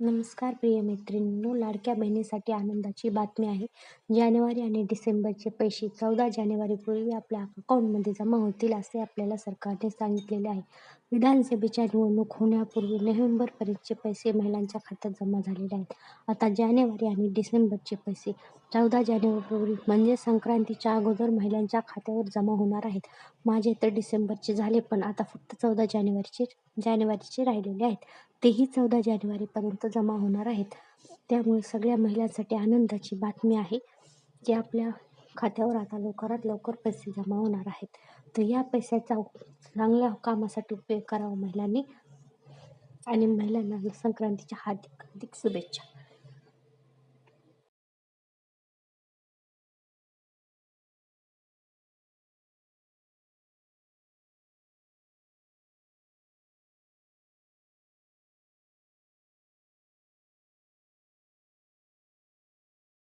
नमस्कार प्रिय मैत्रिणींनो लाडक्या बहिणीसाठी आनंदाची बातमी आहे. जानेवारी आणि डिसेंबरचे पैसे चौदा जानेवारीपूर्वी आपल्या अकाउंटमध्ये जमा होतील असे आपल्याला सरकारने सांगितलेले आहे. विधानसभेच्या निवडणूक होण्यापूर्वी नोव्हेंबरपर्यंतचे पैसे महिलांच्या खात्यात जमा झालेले आहेत. आता जानेवारी आणि डिसेंबरचे पैसे चौदा जानेवारी म्हणजे संक्रांतीच्या अगोदर महिलांच्या खात्यावर जमा होणार आहेत. माझे तर डिसेंबरचे झाले पण आता फक्त चौदा जानेवारीचे जानेवारीचे राहिलेले आहेत. तेही चौदा जानेवारीपर्यंत जमा होणार आहेत. त्यामुळे सगळ्या महिलांसाठी आनंदाची बातमी आहे की आपल्या खात्यावर आता लवकरात लवकर पैसे जमा होणार आहेत. तर या पैशाचा चांगल्या कामासाठी उपयोग करावा महिलांनी आणि महिलांना संक्रांतीच्या हार्दिक हार्दिक शुभेच्छा.